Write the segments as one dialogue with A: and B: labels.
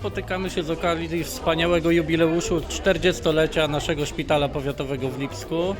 A: Spotykamy się z okazji wspaniałego jubileuszu 40-lecia naszego szpitala powiatowego w Lipsku.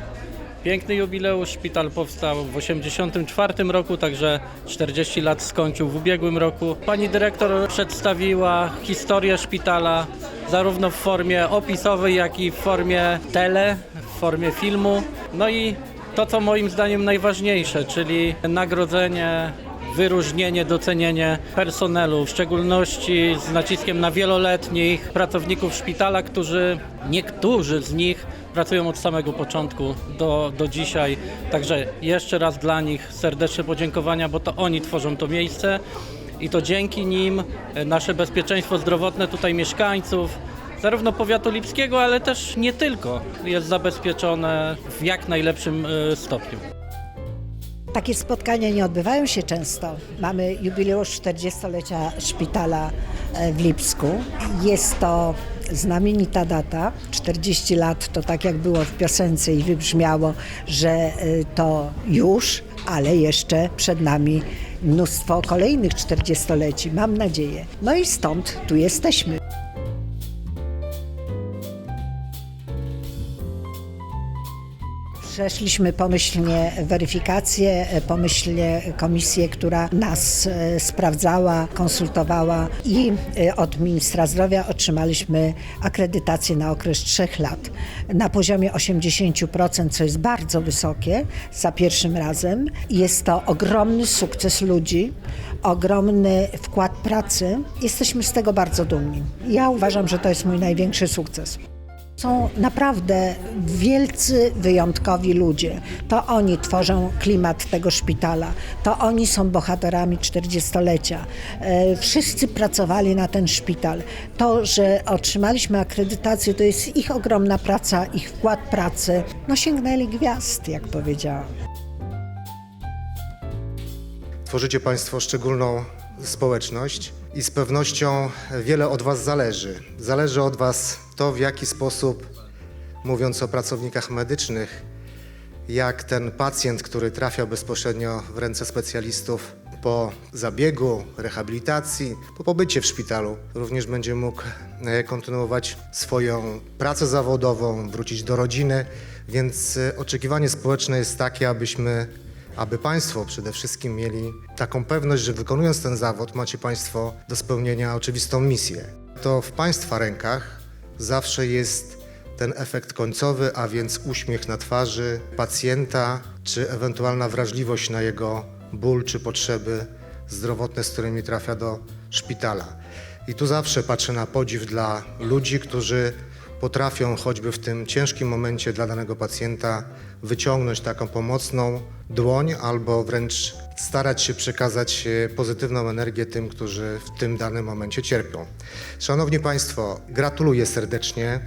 A: Piękny jubileusz, szpital powstał w 1984 roku, także 40 lat skończył w ubiegłym roku. Pani dyrektor przedstawiła historię szpitala zarówno w formie opisowej, jak i w formie tele, w formie filmu. No i to, co moim zdaniem najważniejsze, czyli nagrodzenie wyróżnienie, docenienie personelu, w szczególności z naciskiem na wieloletnich pracowników szpitala, którzy niektórzy z nich pracują od samego początku do, do dzisiaj. Także jeszcze raz dla nich serdeczne podziękowania, bo to oni tworzą to miejsce i to dzięki nim e, nasze bezpieczeństwo zdrowotne tutaj mieszkańców, zarówno powiatu lipskiego, ale też nie tylko, jest zabezpieczone w jak najlepszym e, stopniu.
B: Takie spotkania nie odbywają się często. Mamy jubileusz 40-lecia szpitala e, w Lipsku. Jest to znamienita data. 40 lat to tak jak było w piosence i wybrzmiało, że e, to już, ale jeszcze przed nami mnóstwo kolejnych 40-leci, mam nadzieję. No i stąd tu jesteśmy. Przeszliśmy pomyślnie weryfikację, pomyślnie komisję, która nas e, sprawdzała, konsultowała i e, od ministra zdrowia otrzymaliśmy akredytację na okres trzech lat na poziomie 80%, co jest bardzo wysokie za pierwszym razem. Jest to ogromny sukces ludzi, ogromny wkład pracy. Jesteśmy z tego bardzo dumni. Ja uważam, że to jest mój największy sukces. Są naprawdę wielcy, wyjątkowi ludzie. To oni tworzą klimat tego szpitala. To oni są bohaterami 40-lecia. E, Wszyscy pracowali na ten szpital. To, że otrzymaliśmy akredytację, to jest ich ogromna praca, ich wkład pracy. No sięgnęli gwiazd, jak powiedziałam.
C: Tworzycie Państwo szczególną społeczność i z pewnością wiele od Was zależy. Zależy od Was to, w jaki sposób, mówiąc o pracownikach medycznych, jak ten pacjent, który trafia bezpośrednio w ręce specjalistów po zabiegu, rehabilitacji, po pobycie w szpitalu, również będzie mógł e, kontynuować swoją pracę zawodową, wrócić do rodziny, więc e, oczekiwanie społeczne jest takie, abyśmy aby Państwo przede wszystkim mieli taką pewność, że wykonując ten zawód macie Państwo do spełnienia oczywistą misję. To w Państwa rękach zawsze jest ten efekt końcowy, a więc uśmiech na twarzy pacjenta, czy ewentualna wrażliwość na jego ból czy potrzeby zdrowotne, z którymi trafia do szpitala. I tu zawsze patrzę na podziw dla ludzi, którzy potrafią choćby w tym ciężkim momencie dla danego pacjenta wyciągnąć taką pomocną dłoń albo wręcz starać się przekazać e, pozytywną energię tym, którzy w tym danym momencie cierpią. Szanowni Państwo, gratuluję serdecznie.